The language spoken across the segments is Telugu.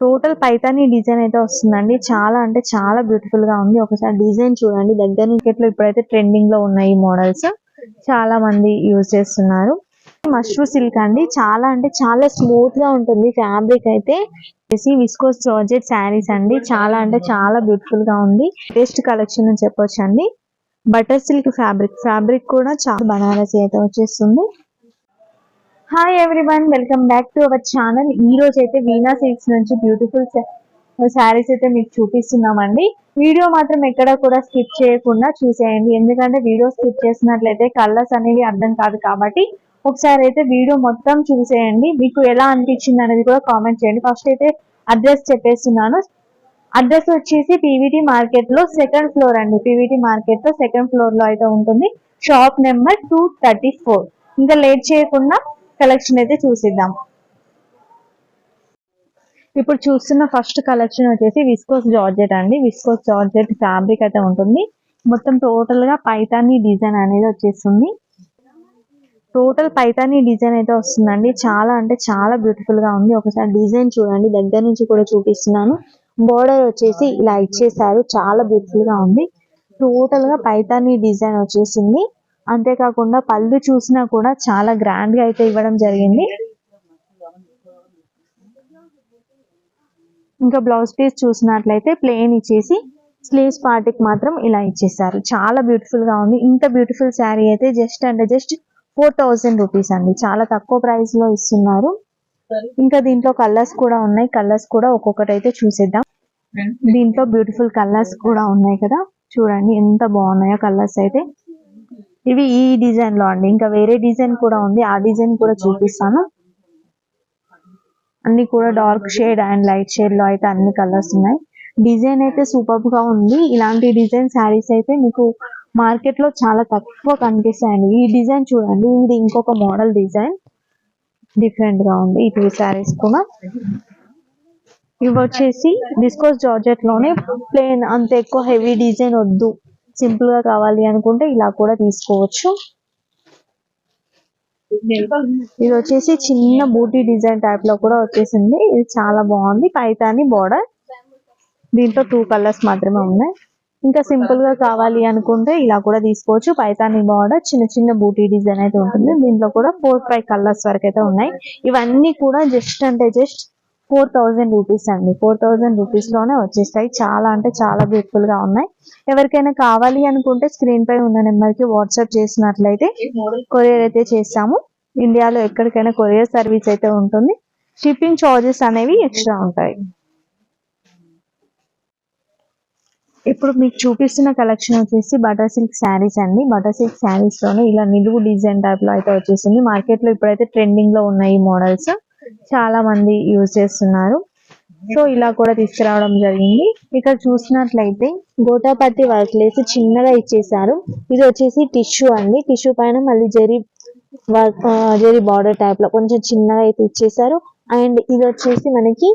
టోటల్ పైతాని డిజైన్ అయితే వస్తుందండి. చాలా అంటే చాలా బ్యూటిఫుల్గా ఉంది. ఒకసారి డిజైన్ చూడండి. దగ్గర నుంచి ఇప్పుడైతే ట్రెండింగ్లో ఉన్నాయి ఈ మోడల్స్ చాలా మంది యూజ్ చేస్తున్నారు. మష్రూ సిల్క్ అండి. చాలా అంటే చాలా స్మూత్గా ఉంటుంది ఫ్యాబ్రిక్ అయితే. విస్కోస్ జార్జెట్ శారీస్ అండి. చాలా అంటే చాలా బ్యూటిఫుల్గా ఉంది. బెస్ట్ కలెక్షన్ అని చెప్పొచ్చు అండి బటర్ సిల్క్ ఫ్యాబ్రిక్ ఫ్యాబ్రిక్ కూడా చాలా బనారసీ అయితే వచ్చేస్తుంది. Hi everyone welcome back to our channel ఈ రోజు అయితే వీణా సిల్క్స్ నుంచి బ్యూటిఫుల్ శారీస్ అయితే మీకు చూపిస్తున్నామండి. వీడియో మాత్రం ఎక్కడ కూడా స్కిప్ చేయకుండా చూసేయండి. ఎందుకంటే వీడియో స్కిప్ చేసినట్లయితే కలర్స్ అనేవి అర్థం కాదు కాబట్టి ఒకసారి అయితే వీడియో మొత్తం చూసేయండి. మీకు ఎలా అనిపించింది అనేది కూడా కామెంట్ చేయండి. ఫస్ట్ అయితే అడ్రస్ చెప్పేస్తున్నాను. అడ్రస్ వచ్చేసి పీవీటీ మార్కెట్లో సెకండ్ ఫ్లోర్ అండి. పీవీటీ మార్కెట్లో సెకండ్ ఫ్లోర్లో అయితే ఉంటుంది. Shop number two thirty four ఇంకా లేట్ చేయకుండా కలెక్షన్ అయితే చూసిద్దాం. ఇప్పుడు చూస్తున్న ఫస్ట్ కలెక్షన్ వచ్చేసి విస్కోస్ జార్జెట్ అండి. విస్కోస్ జార్జెట్ ఫ్యాబ్రిక్ అయితే ఉంటుంది. మొత్తం టోటల్గా పైతాని డిజైన్ అనేది వచ్చేస్తుంది. టోటల్ పైతాని డిజైన్ అయితే వస్తుందండి. చాలా అంటే చాలా బ్యూటిఫుల్గా ఉంది. ఒకసారి డిజైన్ చూడండి. దగ్గర నుంచి కూడా చూపిస్తున్నాను. బోర్డర్ వచ్చేసి ఇలా ఇచ్చేసారు. చాలా బ్యూటిఫుల్గా ఉంది. టోటల్గా పైతాని డిజైన్ వచ్చేసింది. అంతేకాకుండా పళ్ళు చూసినా కూడా చాలా గ్రాండ్గా అయితే ఇవ్వడం జరిగింది. ఇంకా బ్లౌజ్ పీస్ చూసినట్లయితే ప్లెయిన్ ఇచ్చేసి స్లీవ్స్ పార్టీకి మాత్రం ఇలా ఇచ్చేసారు చాలా బ్యూటిఫుల్గా ఉంది. ఇంత బ్యూటిఫుల్ శారీ అయితే జస్ట్ అంటే జస్ట్ ఫోర్ థౌజండ్ రూపీస్ అండి. చాలా తక్కువ ప్రైస్లో ఇస్తున్నారు. ఇంకా దీంట్లో కలర్స్ కూడా ఉన్నాయి. కలర్స్ కూడా ఒక్కొక్కటి అయితే చూసేద్దాం. దీంట్లో బ్యూటిఫుల్ కలర్స్ కూడా ఉన్నాయి కదా. చూడండి ఎంత బాగున్నాయో కలర్స్ అయితే. ఇవి ఈ డిజైన్లో అండి. ఇంకా వేరే డిజైన్ కూడా ఉంది. ఆ డిజైన్ కూడా చూపిస్తాను. అన్ని కూడా డార్క్ షేడ్ అండ్ లైట్ షేడ్లో అయితే అన్ని కలర్స్ ఉన్నాయి. డిజైన్ అయితే సూపర్గా ఉంది. ఇలాంటి డిజైన్ శారీస్ అయితే మీకు మార్కెట్లో చాలా తక్కువ కనిపిస్తాయండి. ఈ డిజైన్ చూడండి. ఇది ఇంకొక మోడల్ డిజైన్ డిఫరెంట్గా ఉంది. ఈ టూ శారీస్ కూడా. ఇవి వచ్చేసి డిస్కోస్ జార్జెట్లోనే ప్లేన్ అంత ఎక్కువ హెవీ డిజైన్ వద్దు. సింపుల్గా కావాలి అనుకుంటే ఇలా కూడా తీసుకోవచ్చు. ఇది వచ్చేసి చిన్న బూటీ డిజైన్ టైప్లో కూడా వచ్చేసింది. ఇది చాలా బాగుంది. పైతాని బోర్డర్ దీంట్లో టూ కలర్స్ మాత్రమే ఉన్నాయి. ఇంకా సింపుల్గా కావాలి అనుకుంటే ఇలా కూడా తీసుకోవచ్చు. పైతాని బార్డర్ చిన్న చిన్న బూటీ డిజైన్ అయితే ఉంటుంది. దీంట్లో కూడా ఫోర్ ఫైవ్ కలర్స్ వరకు అయితే ఉన్నాయి. ఇవన్నీ కూడా జస్ట్ అంటే జస్ట్ ఫోర్ థౌజండ్ రూపీస్ అండి. ఫోర్ థౌజండ్ రూపీస్లోనే వచ్చేస్తాయి. చాలా అంటే చాలా బ్యూటిఫుల్గా ఉన్నాయి. ఎవరికైనా కావాలి అనుకుంటే స్క్రీన్ పై ఉన్న నెంబర్కి వాట్సాప్ చేసినట్లయితే కొరియర్ అయితే చేస్తాము. ఇండియాలో ఎక్కడికైనా కొరియర్ సర్వీస్ అయితే ఉంటుంది. షిప్పింగ్ చార్జెస్ అనేవి ఎక్స్ట్రా ఉంటాయి. ఇప్పుడు మీకు చూపిస్తున్న కలెక్షన్ వచ్చేసి బటర్ సిల్క్ శారీస్ అండి. బటర్ సిల్క్ శారీస్లోనే ఇలా నిలువు డిజైన్ టైప్లో అయితే వచ్చేసింది. మార్కెట్లో ఇప్పుడైతే ట్రెండింగ్లో ఉన్నాయి ఈ మోడల్స్ చాలా మంది యూజ్ చేస్తున్నారు. సో ఇలా కూడా తీసుకురావడం జరిగింది. ఇక్కడ చూసినట్లయితే గోటాపట్టి వర్క్ లేసి చిన్నగా ఇచ్చేసారు ఇది వచ్చేసి టిష్యూ అండి. టిష్యూ పైన మళ్ళీ జరీ వర్క్ జరీ బార్డర్ టైప్లో కొంచెం చిన్నగా అయితే ఇచ్చేసారు అండ్ ఇది వచ్చేసి మనకి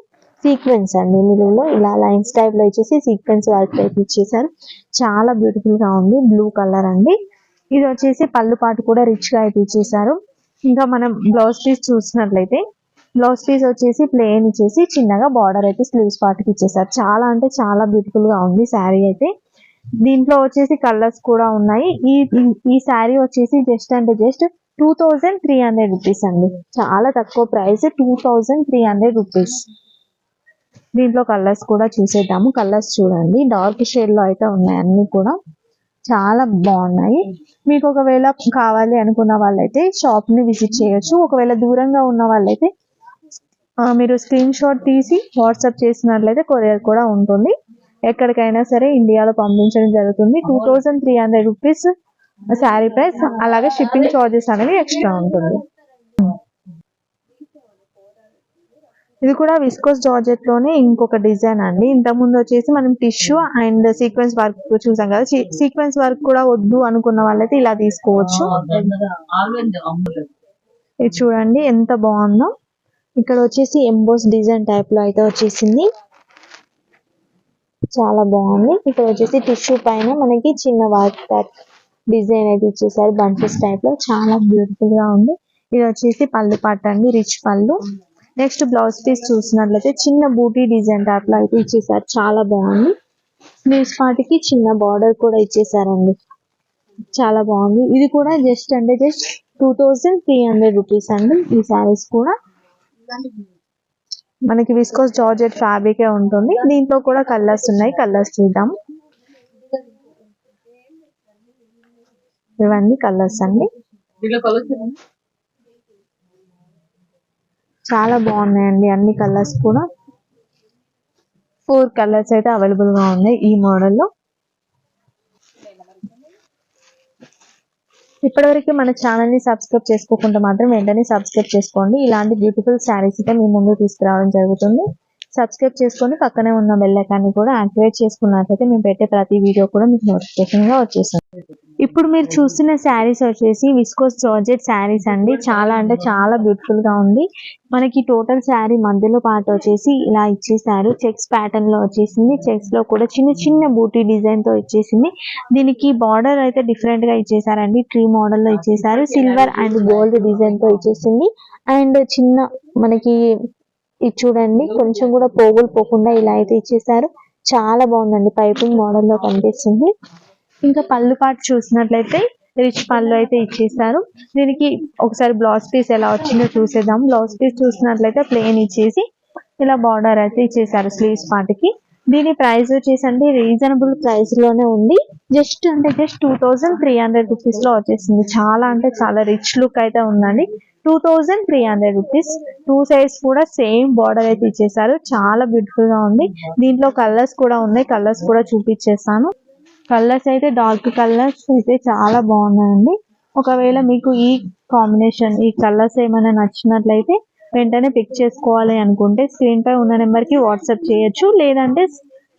సీక్వెన్స్ అండి. నిలువులో ఇలా లైన్స్ టైప్లో ఇచ్చేసి సీక్వెన్స్ వర్క్ టైప్ ఇచ్చేసారు చాలా బ్యూటిఫుల్గా ఉంది. బ్లూ కలర్ అండి. ఇది వచ్చేసి పళ్ళు పాటు కూడా రిచ్గా అయితే ఇచ్చేసారు ఇంకా మనం బ్లౌజ్ పీస్ చూసినట్లయితే బ్లౌజ్ పీస్ వచ్చేసి ప్లెయిన్ ఇచ్చేసి చిన్నగా బార్డర్ అయితే స్లీవ్స్ పార్ట్కి ఇచ్చేసారు. చాలా అంటే చాలా బ్యూటిఫుల్గా ఉంది శారీ అయితే. దీంట్లో వచ్చేసి కలర్స్ కూడా ఉన్నాయి. ఈ ఈ- శారీ వచ్చేసి జస్ట్ అంటే just two thousand three hundred rupees అండి. చాలా తక్కువ price two thousand three hundred rupees దీంట్లో కలర్స్ కూడా చూసేద్దాము. కలర్స్ చూడండి. డార్క్ షేడ్లో అయితే ఉన్నాయి అన్ని కూడా. చాలా బాగున్నాయి. మీకు ఒకవేళ కావాలి అనుకున్న వాళ్ళైతే షాప్ని విజిట్ చేయొచ్చు. ఒకవేళ దూరంగా ఉన్న వాళ్ళైతే మీరు స్క్రీన్ షాట్ తీసి వాట్సాప్ చేసినట్లయితే కొరియర్ కూడా ఉంటుంది. ఎక్కడికైనా సరే ఇండియాలో పంపించడం జరుగుతుంది. Two thousand three hundred rupees sari price అలాగే షిప్పింగ్ చార్జెస్ అనేవి ఎక్స్ట్రా ఉంటుంది. ఇది కూడా విస్కోస్ జార్జెట్లోనే ఇంకొక డిజైన్ అండి. ఇంతకు ముందు వచ్చేసి మనం టిష్యూ అండ్ సీక్వెన్స్ వర్క్ చూసాం కదా. సీక్వెన్స్ వర్క్ కూడా వద్దు అనుకున్న వాళ్ళైతే ఇలా తీసుకోవచ్చు. ఇది చూడండి ఎంత బాగుందో. ఇక్కడ వచ్చేసి ఎంబోస్ డిజైన్ టైప్లో అయితే వచ్చేసింది. చాలా బాగుంది. ఇక్కడ వచ్చేసి టిష్యూ పైన మనకి చిన్న వర్క్ ప్యాక్ డిజైన్ అయితే ఇచ్చేసారు బంచెస్ టైప్లో. చాలా బ్యూటిఫుల్గా ఉంది. ఇది వచ్చేసి పళ్ళు పాట అండి రిచ్ పళ్ళు. నెక్స్ట్ బ్లౌజ్ పీస్ చూసినట్లయితే చిన్న బూటీ డిజైన్ టైప్లో అయితే ఇచ్చేసారు. చాలా బాగుంది. స్లీవ్స్ పాటికి చిన్న బార్డర్ కూడా ఇచ్చేసారండి. చాలా బాగుంది. ఇది కూడా జస్ట్ అంటే just two thousand three hundred rupees అండి ఈ శారీస్ కూడా. మనకి విస్కోస్ జార్జెట్ ఫ్యాబ్రిక్ ఉంటుంది. దీంట్లో కూడా కలర్స్ ఉన్నాయి. కలర్స్ చూద్దాం. ఇవన్నీ కలర్స్ అండి. చాలా బాగున్నాయండి. అన్ని కలర్స్ కూడా. ఫోర్ కలర్స్ అయితే అవైలబుల్గా ఉన్నాయి ఈ మోడల్లో ఇప్పటివరకు మన ఛానల్ని సబ్స్క్రైబ్ చేసుకోకుండా మాత్రం వెంటనే సబ్స్క్రైబ్ చేసుకోండి. ఇలాంటి బ్యూటిఫుల్ శారీస్ అయితే మీ ముందు తీసుకురావడం జరుగుతుంది. సబ్స్క్రైబ్ చేసుకొని పక్కనే ఉన్న బెల్ ఐకాన్ని కూడా యాక్టివేట్ చేసుకున్నట్లయితే మేము పెట్టే ప్రతి వీడియో కూడా మీకు నోటిఫికేషన్గా వచ్చేస్తుంది. ఇప్పుడు మీరు చూస్తున్న శారీస్ వచ్చేసి విస్కోస్ జార్జెట్ శారీస్ అండి. చాలా అంటే చాలా బ్యూటిఫుల్గా ఉంది. మనకి టోటల్ శారీ మధ్యలో పార్ట్ వచ్చేసి ఇలా ఇచ్చేసారు. చెక్స్ ప్యాటర్న్లో వచ్చేసింది. చెక్స్లో కూడా చిన్న చిన్న బూటీ డిజైన్తో ఇచ్చేసింది. దీనికి బార్డర్ అయితే డిఫరెంట్గా ఇచ్చేసారండి. ట్రీ మోడల్లో ఇచ్చేసారు. సిల్వర్ అండ్ గోల్డ్ డిజైన్తో ఇచ్చేసింది. అండ్ చిన్న మనకి ఇది చూడండి కొంచెం కూడా పోగులు పోకుండా ఇలా అయితే ఇచ్చేసారు. చాలా బాగుందండి పైపింగ్ మోడల్లో కనిపిస్తుంది. ఇంకా పళ్ళు పాటు చూసినట్లయితే రిచ్ పళ్ళు అయితే ఇచ్చేసారు. దీనికి ఒకసారి బ్లౌజ్ పీస్ ఎలా వచ్చిందో చూసేద్దాం. బ్లౌజ్ పీస్ చూసినట్లయితే ప్లేన్ ఇచ్చేసి ఇలా బార్డర్ అయితే ఇచ్చేసారు స్లీవ్స్ పాటికి. దీని ప్రైస్ వచ్చేసి అంటే రీజనబుల్ ప్రైస్లోనే ఉంది. జస్ట్ అంటే just two thousand three hundred రూపీస్లో వచ్చేసింది. చాలా అంటే చాలా రిచ్ లుక్ అయితే ఉందండి. Two thousand three hundred rupees two sides కూడా సేమ్ బార్డర్ అయితే ఇచ్చేసారు. చాలా బ్యూటిఫుల్గా ఉంది. దీంట్లో కలర్స్ కూడా ఉన్నాయి. కలర్స్ కూడా చూపించేస్తాను కలర్స్ అయితే డార్క్ కలర్స్ అయితే చాలా బాగున్నాయండి. ఒకవేళ మీకు ఈ కాంబినేషన్ ఈ కలర్స్ ఏమైనా నచ్చినట్లయితే వెంటనే పిక్ చేసుకోవాలి అనుకుంటే స్క్రీన్ పై ఉన్న నెంబర్కి వాట్సాప్ చేయొచ్చు. లేదంటే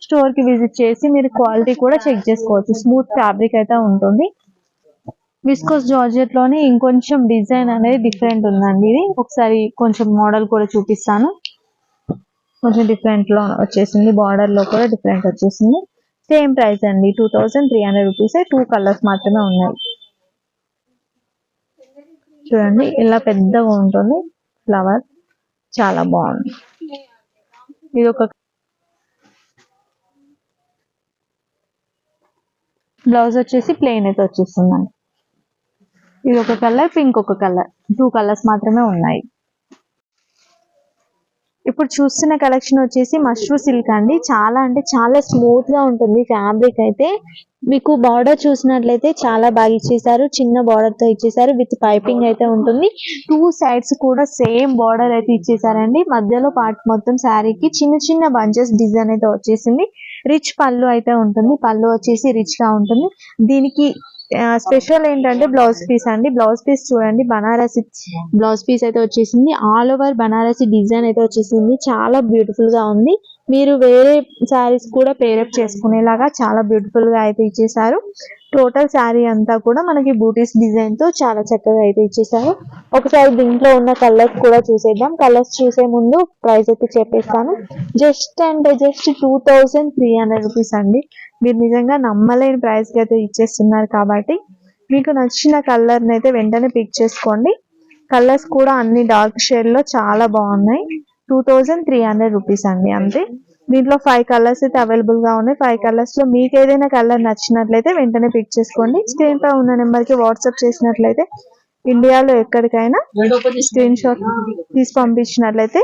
స్టోర్కి విజిట్ చేసి మీరు క్వాలిటీ కూడా చెక్ చేసుకోవచ్చు. స్మూత్ ఫ్యాబ్రిక్ అయితే ఉంటుంది. విస్కోస్ జార్జెట్లోనే ఇంకొంచెం డిజైన్ అనేది డిఫరెంట్ ఉందండి ఇది. ఒకసారి కొంచెం మోడల్ కూడా చూపిస్తాను. కొంచెం డిఫరెంట్లో వచ్చేసింది. బార్డర్లో కూడా డిఫరెంట్ వచ్చేసింది. సేమ్ ప్రైస్ అండి. Two thousand three hundred rupees two colours మాత్రమే ఉన్నాయి. చూడండి ఇలా పెద్దగా ఉంటుంది. ఫ్లవర్ చాలా బాగుంది. ఇది ఒక బ్లౌజ్ వచ్చేసి ప్లెయిన్ అయితే వచ్చేస్తుందండి. ఇది ఒక కలర్ పింక్ ఒక కలర్. టూ కలర్స్ మాత్రమే ఉన్నాయి. ఇప్పుడు చూస్తున్న కలెక్షన్ వచ్చేసి మష్రూ సిల్క్ అండి. చాలా అంటే చాలా స్మూత్గా ఉంటుంది ఫ్యాబ్రిక్ అయితే. మీకు బార్డర్ చూసినట్లయితే చాలా బాగా ఇచ్చేసారు చిన్న బార్డర్తో ఇచ్చేసారు విత్ పైపింగ్ అయితే ఉంటుంది. టూ సైడ్స్ కూడా సేమ్ బార్డర్ అయితే ఇచ్చేసారండి మధ్యలో పార్ట్ మొత్తం శారీకి చిన్న చిన్న బంచెస్ డిజైన్ అయితే వచ్చేసింది. రిచ్ పళ్ళు అయితే ఉంటుంది. పళ్ళు వచ్చేసి రిచ్గా ఉంటుంది. దీనికి స్పెషల్ ఏంటంటే బ్లౌజ్ పీస్ అండి. బ్లౌజ్ పీస్ చూడండి బనారసి బ్లౌజ్ పీస్ అయితే వచ్చేసింది. ఆల్ ఓవర్ బనారసి డిజైన్ అయితే వచ్చేసింది. చాలా బ్యూటిఫుల్గా ఉంది. మీరు వేరే శారీస్ కూడా పేరప్ చేసుకునేలాగా చాలా బ్యూటిఫుల్గా అయితే ఇచ్చేసారు టోటల్ శారీ అంతా కూడా మనకి బూటీస్ డిజైన్తో చాలా చక్కగా అయితే ఇచ్చేసారు. ఒకసారి దీంట్లో ఉన్న కలర్స్ కూడా చూసేద్దాం. కలర్స్ చూసే ముందు ప్రైస్ అయితే చెప్పేస్తాను. Just and just two thousand three hundred rupees అండి. మీరు నిజంగా నమ్మలేని ప్రైస్కి అయితే ఇచ్చేస్తున్నారు కాబట్టి మీకు నచ్చిన కలర్ అయితే వెంటనే పిక్ చేసుకోండి. కలర్స్ కూడా అన్ని డార్క్ షేడ్లో చాలా బాగున్నాయి. Two thousand three hundred rupees అండి అంతే. దీంట్లో ఫైవ్ కలర్స్ అయితే అవైలబుల్గా ఉన్నాయి. ఫైవ్ కలర్స్లో మీకు ఏదైనా కలర్ నచ్చినట్లయితే వెంటనే పిక్ చేసుకోండి. స్క్రీన్ పై ఉన్న నెంబర్కి వాట్సాప్ చేసినట్లయితే ఇండియాలో ఎక్కడికైనా స్క్రీన్ షాట్ తీసి పంపించినట్లయితే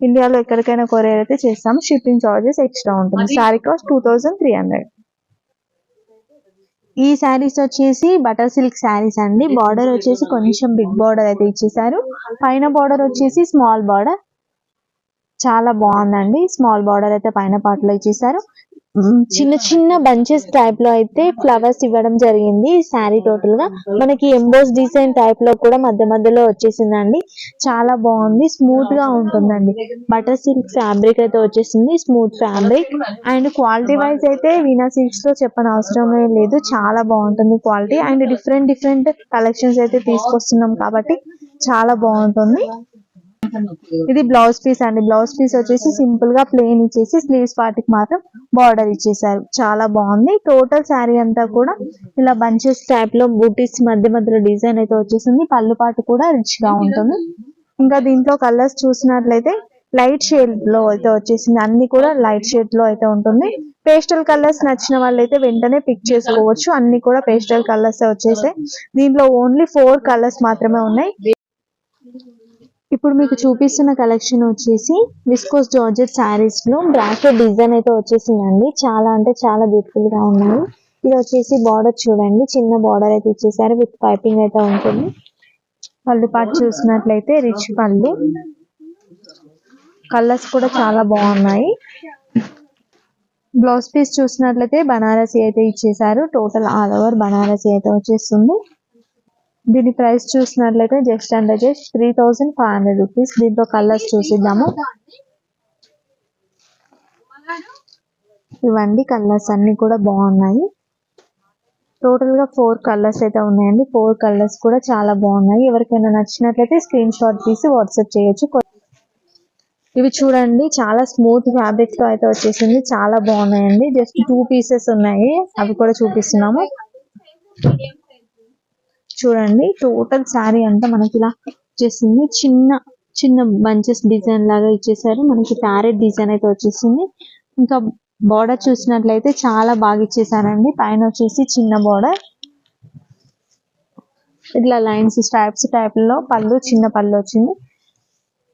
ఇండియాలో ఎక్కడికైనా కొరియర్ అయితే చేస్తాము. షిప్పింగ్ చార్జెస్ ఎక్స్ట్రా ఉంటుంది. Sari cost two thousand three hundred ఈ శారీస్ వచ్చేసి బటర్ సిల్క్ శారీస్ అండి. బార్డర్ వచ్చేసి కొంచెం బిగ్ బార్డర్ అయితే ఇచ్చేసారు. పైన బార్డర్ వచ్చేసి స్మాల్ బార్డర్ చాలా బాగుందండి. స్మాల్ బార్డర్ అయితే పైన part ఇచ్చేసారు చిన్న చిన్న బంచెస్ టైప్లో అయితే ఫ్లవర్స్ ఇవ్వడం జరిగింది. శారీ టోటల్గా. మనకి ఎంబోస్ డిజైన్ టైప్లో కూడా మధ్య మధ్యలో వచ్చేసిందండి. చాలా బాగుంది. స్మూత్గా ఉంటుందండి. బటర్ సిల్క్ ఫ్యాబ్రిక్ అయితే వచ్చేసింది. Smooth fabric and quality wise అయితే వీణా సిల్క్స్లో చెప్పని అవసరమే లేదు. చాలా బాగుంటుంది quality and different different collections అయితే తీసుకొస్తున్నాం కాబట్టి చాలా బాగుంటుంది. ఇది బ్లౌజ్ పీస్ అండి. బ్లౌజ్ పీస్ వచ్చేసి సింపుల్గా ప్లెయిన్ ఇచ్చేసి స్లీవ్స్ వాటికి మాత్రం బార్డర్ ఇచ్చేసారు చాలా బాగుంది. టోటల్ శారీ అంతా కూడా ఇలా బంచెస్ టైప్లో బూటీస్ మధ్య మధ్యలో డిజైన్ అయితే వచ్చేసింది. పళ్ళు పాటు కూడా రిచ్గా ఉంటుంది. ఇంకా దీంట్లో కలర్స్ చూసినట్లయితే లైట్ షేడ్లో అయితే వచ్చేసింది. అన్ని కూడా లైట్ షేడ్లో అయితే ఉంటుంది. పేస్టల్ కలర్స్ నచ్చిన వాళ్ళైతే వెంటనే పిక్ చేసుకోవచ్చు. అన్ని కూడా పేస్టల్ కలర్స్ వచ్చేసాయి. దీంట్లో ఓన్లీ ఫోర్ కలర్స్ మాత్రమే ఉన్నాయి. ఇప్పుడు మీకు చూపిస్తున్న కలెక్షన్ వచ్చేసి విస్కోస్ జార్జెట్ శారీస్లో బ్రాకెట్ డిజైన్ అయితే వచ్చేసిందండి. చాలా అంటే చాలా బ్యూటిఫుల్గా ఉన్నాయి. ఇది వచ్చేసి బార్డర్ చూడండి. చిన్న బార్డర్ అయితే ఇచ్చేసారు. విత్ పైపింగ్ అయితే ఉంటుంది. పళ్ళు పాటు చూసినట్లయితే రిచ్ పళ్ళు. కలర్స్ కూడా చాలా బాగున్నాయి. బ్లౌజ్ పీస్ చూసినట్లయితే బనారసి అయితే ఇచ్చేసారు. టోటల్ ఆల్ ఓవర్ బనారసి అయితే వచ్చేస్తుంది. దీని ప్రైస్ చూసినట్లయితే just and just three thousand five hundred rupees. దీంట్లో కలర్స్ చూసిద్దాము. ఇవండి కలర్స్ అన్ని కూడా బాగున్నాయి. టోటల్గా ఫోర్ కలర్స్ అయితే ఉన్నాయండి. ఫోర్ కలర్స్ కూడా చాలా బాగున్నాయి. ఎవరికైనా నచ్చినట్లయితే స్క్రీన్ షాట్ తీసి వాట్సాప్ చేయొచ్చు. ఇవి చూడండి చాలా స్మూత్ ఫ్యాబ్రిక్తో అయితే వచ్చేసింది. చాలా బాగున్నాయండి. జస్ట్ టూ పీసెస్ ఉన్నాయి. అవి కూడా చూపిస్తున్నాము. చూడండి టోటల్ శారీ అంతా మనకి ఇలా వచ్చేసింది. చిన్న చిన్న బంచెస్ డిజైన్ లాగా ఇచ్చేసారు. మనకి ప్యారెట్ డిజైన్ అయితే వచ్చేసింది. ఇంకా బార్డర్ చూసినట్లయితే చాలా బాగా ఇచ్చేసారండి. పైన వచ్చేసి చిన్న బార్డర్ ఇట్లా లైన్స్ స్ట్రైప్స్ టైప్లో పళ్ళు చిన్న పళ్ళు వచ్చింది.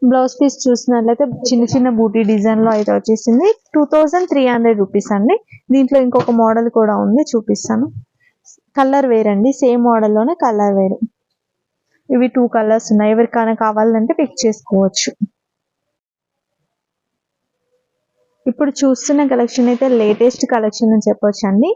బ్లౌజ్ పీస్ చూసినట్లయితే చిన్న చిన్న బూటీ డిజైన్లో అయితే వచ్చేసింది. Two thousand three hundred rupees అండి. దీంట్లో ఇంకొక మోడల్ కూడా ఉంది చూపిస్తాను. కలర్ వేరండి. సేమ్ మోడల్లోనే కలర్ వేరు. ఇవి టూ కలర్స్ ఉన్నాయి. ఎవరికైనా కావాలంటే పిక్ చేసుకోవచ్చు. ఇప్పుడు చూస్తున్న కలెక్షన్ అయితే లేటెస్ట్ కలెక్షన్ అని చెప్పవచ్చు అండి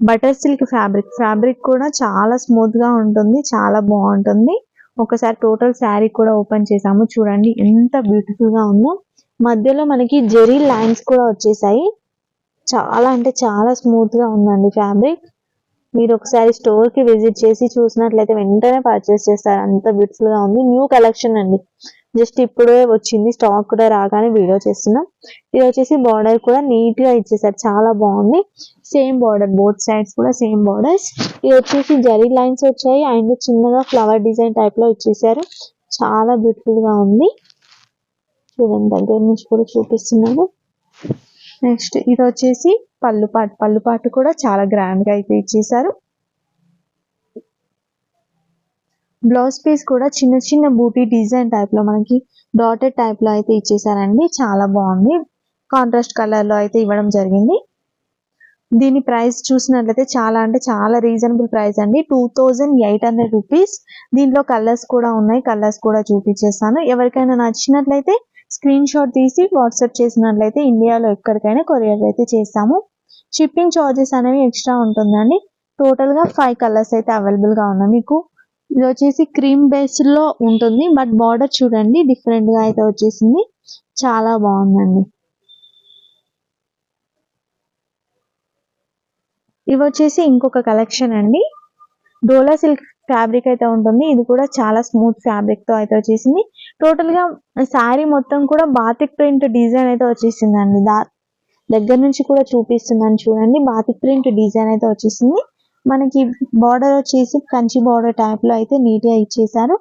బటర్ సిల్క్ ఫ్యాబ్రిక్. ఫ్యాబ్రిక్ కూడా చాలా స్మూత్గా ఉంటుంది. చాలా బాగుంటుంది. ఒకసారి టోటల్ శారీ కూడా ఓపెన్ చేసాము చూడండి ఎంత బ్యూటిఫుల్గా ఉందో. మధ్యలో మనకి జెరీ లైన్స్ కూడా వచ్చేసాయి. చాలా అంటే చాలా స్మూత్గా ఉందండి ఫ్యాబ్రిక్. మీరు ఒకసారి స్టోర్కి విజిట్ చేసి చూసినట్లయితే వెంటనే పర్చేస్ చేస్తారు. అంత బ్యూటిఫుల్గా ఉంది. న్యూ కలెక్షన్ అండి. జస్ట్ ఇప్పుడే వచ్చింది. స్టాక్ కూడా రాగానే వీడియో చేస్తున్నాం. ఇది వచ్చేసి బార్డర్ కూడా నీట్గా ఇచ్చేసారు. చాలా బాగుంది. సేమ్ బార్డర్ బోత్ సైడ్స్ కూడా సేమ్ బార్డర్స్ ఇది వచ్చేసి జరీ లైన్స్ వచ్చాయి. అండ్ చిన్నగా ఫ్లవర్ డిజైన్ టైప్లో ఇచ్చేసారు. చాలా బ్యూటిఫుల్గా ఉంది. చూడండి దగ్గర నుంచి కూడా చూపిస్తున్నాను. నెక్స్ట్ ఇది వచ్చేసి పళ్ళు పళ్ళుపాటు పళ్ళు పాటు కూడా చాలా గ్రాండ్గా అయితే ఇచ్చేసారు బ్లౌజ్ పీస్ కూడా చిన్న చిన్న బూటీ డిజైన్ టైప్లో మనకి డాటెడ్ టైప్లో అయితే ఇచ్చేసారండి చాలా బాగుంది. కాంట్రాస్ట్ కలర్లో అయితే ఇవ్వడం జరిగింది. దీని ప్రైస్ చూసినట్లయితే చాలా అంటే చాలా రీజనబుల్ ప్రైస్ అండి. Two thousand eight hundred rupees దీంట్లో కలర్స్ కూడా ఉన్నాయి. కలర్స్ కూడా చూపించేస్తాను. ఎవరికైనా నచ్చినట్లయితే స్క్రీన్ షాట్ తీసి వాట్సాప్ చేసినట్లయితే ఇండియాలో ఎక్కడికైనా కొరియర్ అయితే చేస్తాము. షిప్పింగ్ చార్జెస్ అనేవి ఎక్స్ట్రా ఉంటుందండి. టోటల్గా ఫైవ్ కలర్స్ అయితే అవైలబుల్గా ఉన్నాయి మీకు. ఇది వచ్చేసి క్రీమ్ బేస్డ్లో ఉంటుంది బట్ బార్డర్ చూడండి డిఫరెంట్గా అయితే వచ్చేసింది. చాలా బాగుందండి. ఇవి వచ్చేసి ఇంకొక కలెక్షన్ అండి. డోలా సిల్క్ ఫ్యాబ్రిక్ అయితే ఉంటుంది. ఇది కూడా చాలా స్మూత్ ఫ్యాబ్రిక్తో అయితే వచ్చేసింది. టోటల్గా శారీ మొత్తం కూడా బాతిక్ ప్రింట్ డిజైన్ అయితే వచ్చేసింది అండి దా దగ్గర నుంచి కూడా చూపిస్తున్నాను చూడండి. బాతిక్ ప్రింట్ డిజైన్ అయితే వచ్చేసింది. మనకి బార్డర్ వచ్చేసి కంచి బార్డర్ టైప్లో అయితే నీట్గా ఇచ్చేసారు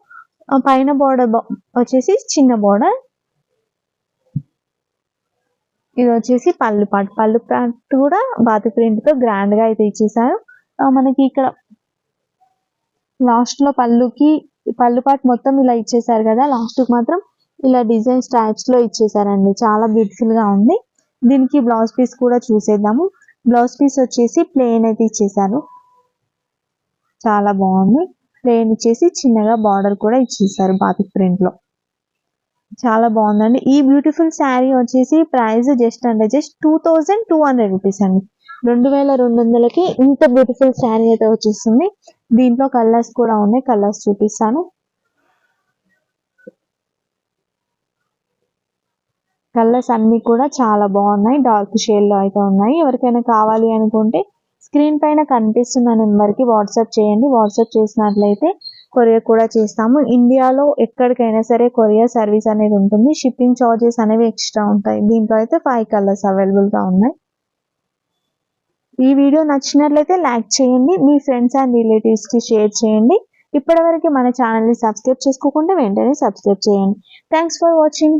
పైన బార్డర్ వచ్చేసి చిన్న బార్డర్ ఇది వచ్చేసి పళ్ళు పాటు. పళ్ళు పాటు కూడా బాతి ప్రింట్తో గ్రాండ్గా అయితే ఇచ్చేసారు మనకి ఇక్కడ లాస్ట్లో పళ్ళుకి పళ్ళు పాటు మొత్తం ఇలా ఇచ్చేసారు కదా లాస్ట్కి మాత్రం ఇలా డిజైన్స్ టైప్స్లో ఇచ్చేసారండి చాలా బ్యూటిఫుల్గా ఉంది. దీనికి బ్లౌజ్ పీస్ కూడా చూసేద్దాము. బ్లౌజ్ పీస్ వచ్చేసి ప్లెయిన్ అయితే ఇచ్చేసారు చాలా బాగుంది. ప్లెయిన్ ఇచ్చేసి చిన్నగా బార్డర్ కూడా ఇచ్చేసారు బాతిక్ ప్రింట్లో. చాలా బాగుందండి. ఈ బ్యూటిఫుల్ శారీ వచ్చేసి ప్రైస్ జస్ట్ అంటే just two thousand two hundred rupees అండి. రెండు వేల రెండు వందలకి ఇంత బ్యూటిఫుల్ శారీ అయితే వచ్చేస్తుంది దీంట్లో కలర్స్ కూడా ఉన్నాయి. కలర్స్ చూపిస్తాను. కలర్స్ అన్ని కూడా చాలా బాగున్నాయి. డార్క్ షేడ్లో అయితే ఉన్నాయి. ఎవరికైనా కావాలి అనుకుంటే స్క్రీన్ పైన కనిపిస్తున్న నెంబర్కి వాట్సాప్ చేయండి. వాట్సాప్ చేసినట్లయితే కొరియర్ కూడా చేస్తాము. ఇండియాలో ఎక్కడికైనా సరే కొరియర్ సర్వీస్ అనేది ఉంటుంది. షిప్పింగ్ చార్జెస్ అనేవి ఎక్స్ట్రా ఉంటాయి. దీంట్లో అయితే ఫైవ్ కలర్స్ అవైలబుల్గా ఉన్నాయి. ఈ వీడియో నచ్చినట్లయితే లైక్ చేయండి మీ ఫ్రెండ్స్ అండ్ రిలేటివ్స్కి షేర్ చేయండి. ఇప్పటివరకు మన ఛానల్ని సబ్స్క్రైబ్ చేసుకోకుండా వెంటనే సబ్స్క్రైబ్ చేయండి. Thanks for watching.